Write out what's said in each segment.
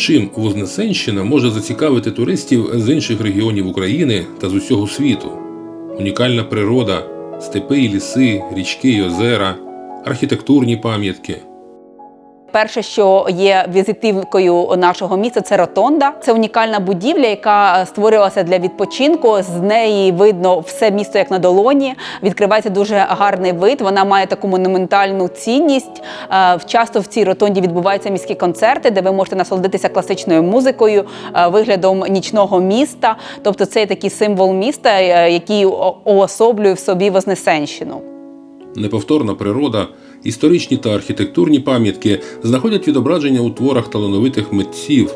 Чим Вознесенщина може зацікавити туристів з інших регіонів України та з усього світу? Унікальна природа, степи і ліси, річки й озера, архітектурні пам'ятки. Перше, що є візитівкою нашого міста, це ротонда. Це унікальна будівля, яка створювалася для відпочинку. З неї видно все місто як на долоні. Відкривається дуже гарний вид. Вона має таку монументальну цінність. Е, Часто в цій ротонді відбуваються міські концерти, де ви можете насолодитися класичною музикою, е, виглядом нічного міста. Тобто, це такий символ міста, е, який уособлює в собі Вознесенщину. Неповторна природа, історичні та архітектурні пам'ятки знаходять відображення у творах талановитих митців.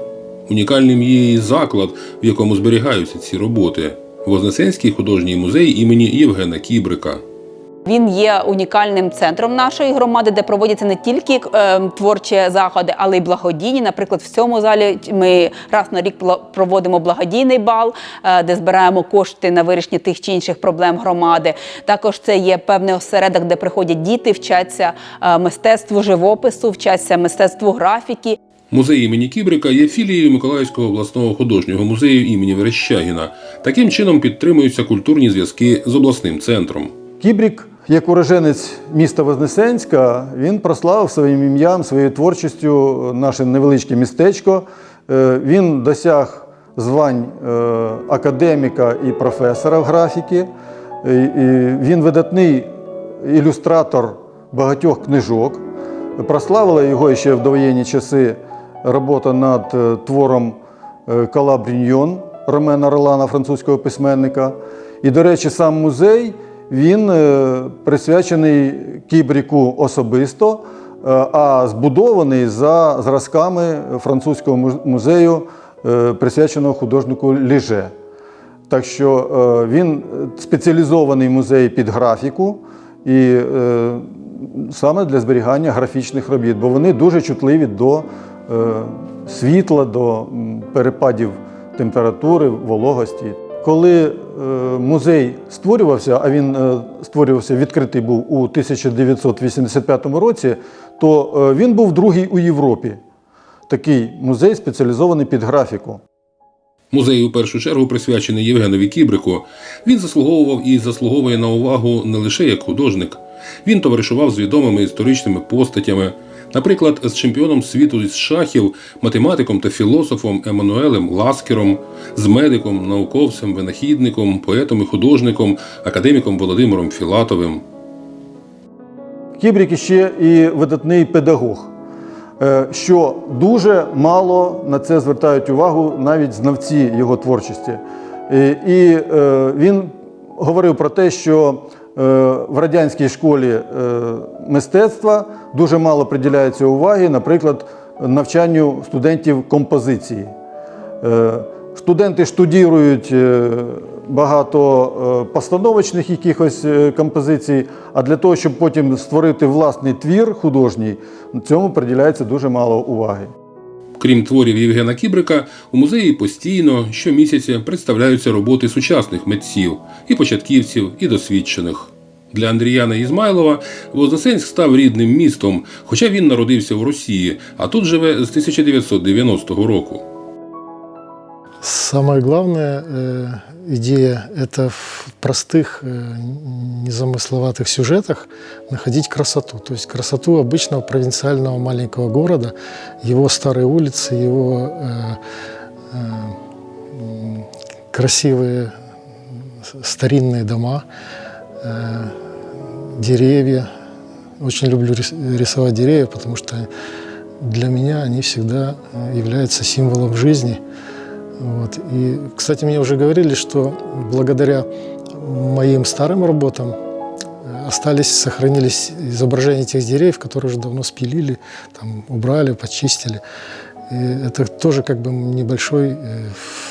Унікальним є і заклад, в якому зберігаються ці роботи. Вознесенський художній музей імені Євгена Кібрика. Він є унікальним центром нашої громади, де проводяться не тільки е, творчі заходи, але й благодійні. Наприклад, в цьому залі ми раз на рік проводимо благодійний бал, е, де збираємо кошти на вирішення тих чи інших проблем громади. Також це є певний осередок, де приходять діти, вчаться е, мистецтву живопису, вчаться мистецтву графіки. Музей імені Кібрика є філією Миколаївського обласного художнього музею імені Верещагіна. Таким чином підтримуються культурні зв'язки з обласним центром. Кібрік, як уроженець міста Вознесенська, він прославив своїм ім'ям, своєю творчістю наше невеличке містечко. Е, Він досяг звань е, академіка і професора в графіки. Він видатний ілюстратор багатьох книжок. Прославила його ще в довоєнні часи робота над е, твором Калабріньйон Ромена Ролана, французького письменника. І, до речі, сам музей він е, присвячений Кібріку особисто, е, а збудований за зразками французького музею, е, присвяченого художнику Ліже. Так що він спеціалізований музей під графіку і саме для зберігання графічних робіт, бо вони дуже чутливі до світла, до перепадів температури, вологості. Коли музей створювався, а він е, створювався, відкритий був у 1985 році, то е, він був другий у Європі. Такий музей спеціалізований під графіку. Музей у першу чергу присвячений Євгенові Кібрику. Він заслуговував і заслуговує на увагу не лише як художник. Він товаришував з відомими історичними постатями, наприклад, з чемпіоном світу із шахів, математиком та філософом Еммануелем Ласкером, з медиком, науковцем, винахідником, поетом і художником, академіком Володимиром Філатовим. Кібрік ще і видатний педагог, е, що дуже мало на це звертають увагу навіть знавці його творчості. І, і е, він говорив про те, що е, в радянській школі е, мистецтва дуже мало приділяється уваги, наприклад, навчанню студентів композиції. Е, Студенти штудірують е, багато е, постановочних якихось е, композицій, а для того, щоб потім створити власний твір художній, цьому приділяється дуже мало уваги. Крім творів Євгена Кібрика, у музеї постійно щомісяця представляються роботи сучасних митців і початківців, і досвідчених. Для Андріяна Ізмайлова Вознесенськ став рідним містом, хоча він народився в Росії, а тут живе з 1990 року. Самая главная э, идея – это в простых, э, незамысловатых сюжетах находить красоту. То есть красоту обычного провинциального маленького города, его старые улицы, его э, красивые старинные дома, деревья. Очень люблю рис- рисовать деревья, потому что для меня они всегда являются символом жизни – вот. И, кстати, мне уже говорили, что благодаря моим старым работам э, остались, сохранились изображения этих деревьев, которые уже давно спилили, там, убрали, почистили. И это тоже как бы небольшой э,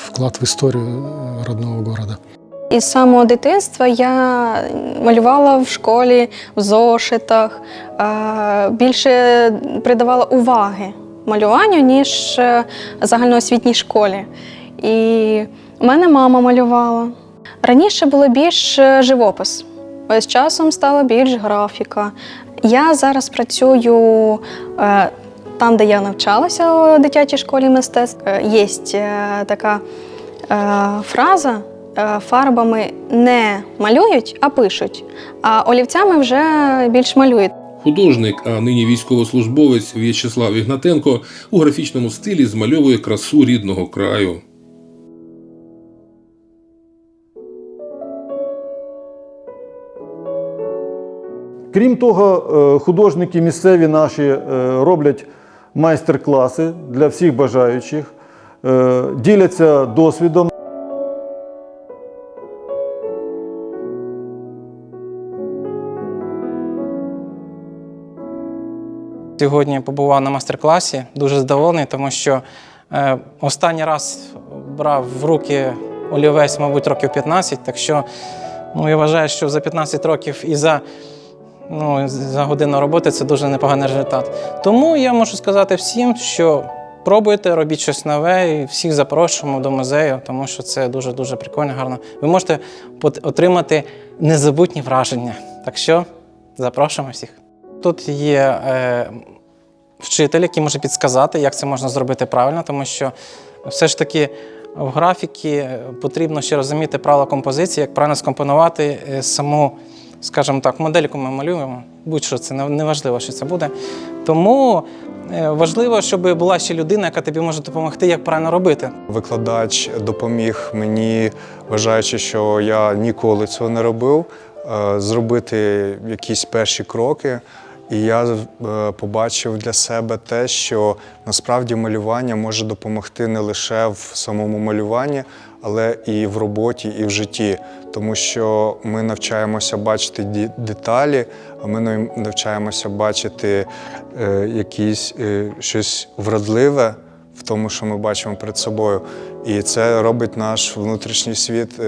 вклад в историю э, родного города. Із самого дитинства я малювала в школі, в зошитах, е, більше придавала уваги малюванню, ніж е, загальноосвітній школі. І у мене мама малювала. Раніше було більш е, живопис, з часом стала більш графіка. Я зараз працюю е, там, де я навчалася у дитячій школі мистецтв, є така фраза. Фарбами не малюють, а пишуть. А олівцями вже більш малюють. Художник, а нині військовослужбовець В'ячеслав Ігнатенко у графічному стилі змальовує красу рідного краю. Крім того, е, художники місцеві наші е, роблять майстер-класи для всіх бажаючих, е, діляться досвідом. Сьогодні побував на майстер-класі, дуже задоволений, тому що е, останній раз брав в руки олівець, мабуть, років 15, так що ну, я вважаю, що за 15 років і за, ну, за годину роботи це дуже непоганий результат. Тому я можу сказати всім, що пробуйте, робіть щось нове, і всіх запрошуємо до музею, тому що це дуже-дуже прикольно, гарно. Ви можете отримати незабутні враження. Так що запрошуємо всіх. Тут є е, вчитель, який може підсказати, як це можна зробити правильно, тому що все ж таки в графіки потрібно ще розуміти правила композиції, як правильно скомпонувати е, саму, скажімо так, модель, яку ми малюємо. Будь-що це не важливо, що це буде. Тому е, важливо, щоб була ще людина, яка тобі може допомогти, як правильно робити. Викладач допоміг мені, вважаючи, що я ніколи цього не робив, е, зробити якісь перші кроки. І я е, побачив для себе те, що насправді малювання може допомогти не лише в самому малюванні, але і в роботі, і в житті. Тому що ми навчаємося бачити ді- деталі, а ми нав- навчаємося бачити е, якісь е, щось вродливе в тому, що ми бачимо перед собою. І це робить наш внутрішній світ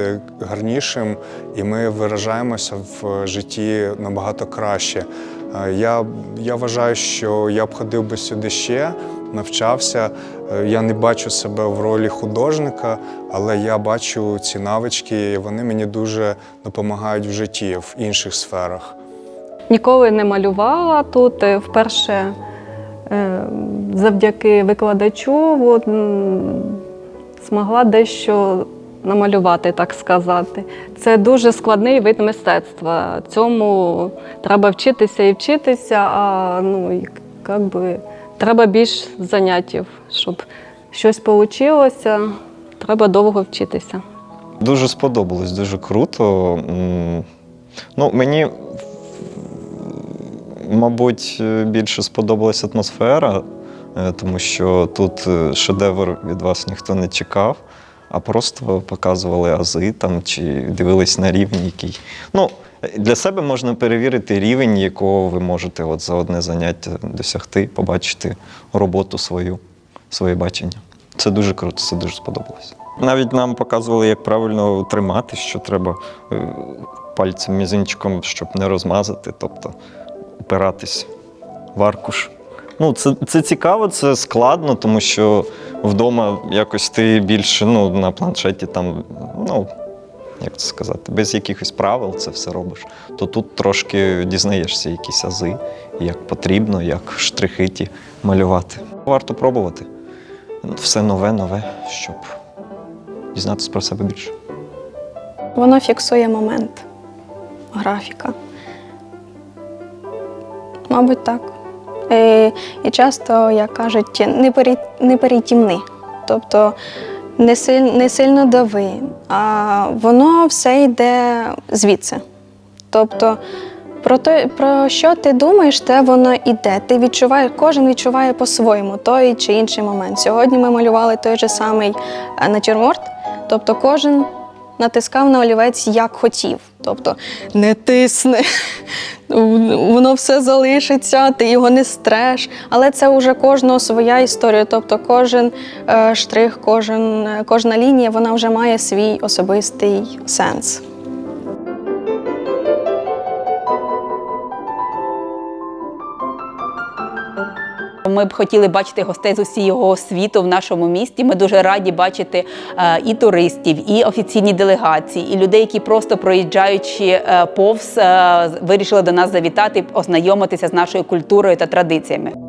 гарнішим, і ми виражаємося в житті набагато краще. Е, Я, я вважаю, що я б ходив би сюди ще, навчався. Е, Я не бачу себе в ролі художника, але я бачу ці навички, і вони мені дуже допомагають в житті, в інших сферах. Ніколи не малювала тут. е, Вперше завдяки викладачу от, змогла дещо намалювати, так сказати. Це дуже складний вид мистецтва. Цьому треба вчитися і вчитися, а ну, як треба більш заняттів, щоб щось вийшло, треба довго вчитися. Дуже сподобалось, дуже круто. Ну, мені, мабуть, більше сподобалась атмосфера, е, тому що тут е, шедевр від вас ніхто не чекав, а просто показували ази там чи дивились на рівень, який. Ну, для себе можна перевірити рівень, якого ви можете от за одне заняття досягти, побачити роботу свою, своє бачення. Це дуже круто, це дуже сподобалось. Навіть нам показували, як правильно тримати, що треба е, пальцем мізинчиком, щоб не розмазати, тобто опиратись в аркуш. Ну, це, це цікаво, це складно, тому що вдома якось ти більше ну, на планшеті там, ну, як це сказати, без якихось правил це все робиш. То тут трошки дізнаєшся якісь ази, як потрібно, як штрихи ті малювати. Варто пробувати. Все нове, нове, щоб дізнатися про себе більше. Воно фіксує момент, графіка. Мабуть, так. І, і часто, як кажуть, не, перейтімни. Тобто не, силь, не сильно дави, а воно все йде звідси. Тобто, про, те, про що ти думаєш, те воно йде. Ти відчуваєш, кожен відчуває по-своєму той чи інший момент. Сьогодні ми малювали той же самий е, натюрморт, тобто кожен натискав на олівець як хотів. Тобто не тисни, воно все залишиться, ти його не стреш. Але це вже кожного своя історія. Тобто кожен е, штрих, кожен, кожна лінія вона вже має свій особистий сенс. Ми б хотіли бачити гостей з усього світу в нашому місті. Ми дуже раді бачити е, і туристів, і офіційні делегації, і людей, які просто проїжджаючи е, повз, е, вирішили до нас завітати, ознайомитися з нашою культурою та традиціями.